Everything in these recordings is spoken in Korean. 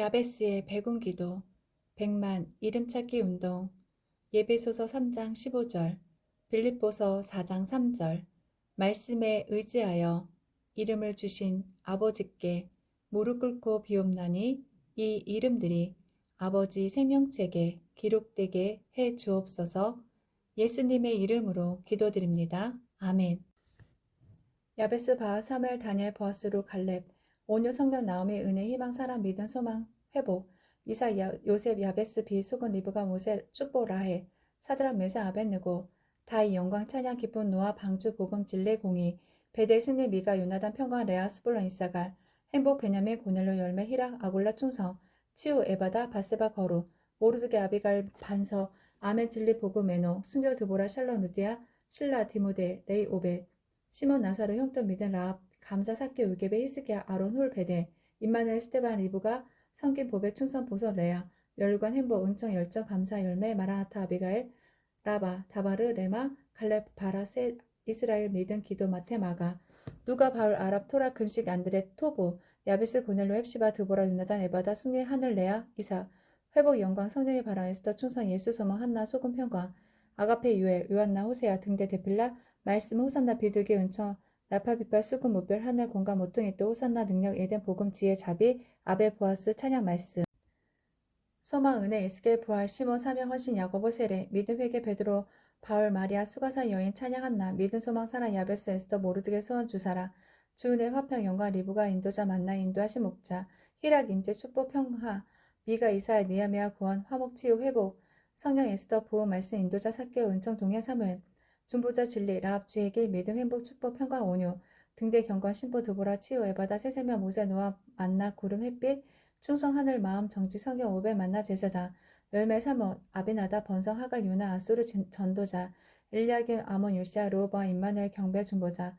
야베스의 백운기도, 백만 이름찾기 운동, 예배소서 3장 15절, 빌립보서 4장 3절, 말씀에 의지하여 이름을 주신 아버지께 무릎 꿇고 비옵나니 이 이름들이 아버지 생명책에 기록되게 해 주옵소서 예수님의 이름으로 기도드립니다. 아멘. 야베스 바하 사멜 다니엘 보아스로 갈렙 온유 성령 나오미 은혜 희망 사랑 믿음 소망 회복. 이사 야, 요셉 야베스 비 수근 리브가 모세 쭈뽀 라헬 사드락 메사 아벤느고. 다이 영광 찬양 기쁨 노아 방주 복음 진례 공의. 베델 승리 미가 요나단 평강 레아 스불런 이사갈. 행복 베냐민 고넬로 열매 히락 아골라 충성. 치우 에바다 바세바 거루. 모르드게 아비갈 반서. 아멘 진리 복음 에노. 순결 드보라 샬론 루디아. 신라 디모데 레이 오벳. 시몬 나사로 형돈 믿은 라합 감사 사케 울게베 히스기야 아론 홀 베델 임마누엘 스테반 리브가 성긴 보배 충성 보석 레아 멸관 행복 은총 열정 감사 열매 마라나타 아비가엘 라바 다바르 레마 갈렙 바라세 이스라엘 믿음 기도 마테 마가 누가 바울 아랍 토라 금식 안드레 토보 야베스 고넬로 헵시바 드보라 유나단 에바다 승리 하늘 레아 이사 회복 영광 성령의 바람 에스더 충성 예수 소망 한나 소금 평강 아가페 유엘 요한나 호세아 등대 대필라 말씀 호산나 비둘기 은총 나파비파 수금 무별 하늘 공감 모퉁이 또 호산나 능력 에덴 복음 지혜 자비 아베 보아스 찬양 말씀. 소망 은혜 에스겔 부활 시몬 사명 헌신 야고보 세례 믿음 회개 베드로 바울 마리아 수가사 여인 찬양 한나 믿음 소망 사랑 야베스 에스더 모르드게 소원 주사라. 주은혜 화평 영광 리브가 인도자 만나 인도하신 목자. 희락 인재 축복 평화. 미가 이사의 니아미아 구원 화목 치유 회복. 성령 에스더 보호 말씀 인도자 사교 은총 동해 사무엘 중보자 진리 라합 주의 길 믿음 행복 축복 평강 온유 등대 경건 신보 두보라 치유 에바다 세세면 모세 노아 만나 구름 햇빛 충성 하늘 마음 정지 성경 오배 만나 제사자 열매 사모 아비나다 번성 하갈 유나 아수르 진- 전도자 엘리야김 아몬 요시아 로바 임마누엘 경배 중보자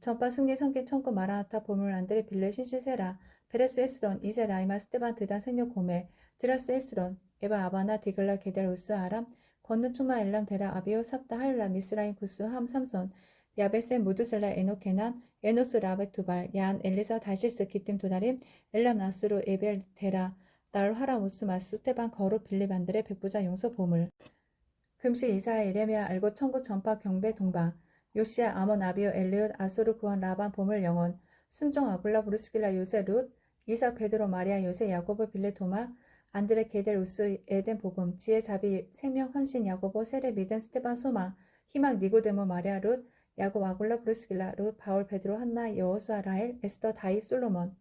전파 승리 성계 천구 마라나타 보물 안드레 빌레 신시세라 베레스 에스론 이제 라이마 스테반 드단 생녀 고메 드라스 에스론 에바 아바나 디글라 게델 우스 아람 건누 충마 엘람 데라 아비오 삽다 하일라 미스라인 구스 함 삼손 야베센 무드셀라 에노케난 에노스 라베 두발 얀 엘리사 다시스 기팀 도다림 엘람 나스루 에벨 데라 날 화라 무스마스 스테반 거루 안드레 백부자 용서 보물. 금식 이사야 에레미야 알고 천구 전파 경배 동방 요시야 아몬 아비오 엘리옷 아수르 구원 라반 보물 영혼 순종 아굴라 브루스길라 요세 룻 이삭 베드로 마리아 요세 야고보 빌레 도마 안드레 게델 우스 에덴 복음 지혜 자비 생명 헌신 야고보 세레 미든 스테반 소망 희망 니고데모 마리아 룻 야곱 아굴라 브루스길라 룻 바울 베드로 한나 여호수아 라헬 에스더 다이 솔로몬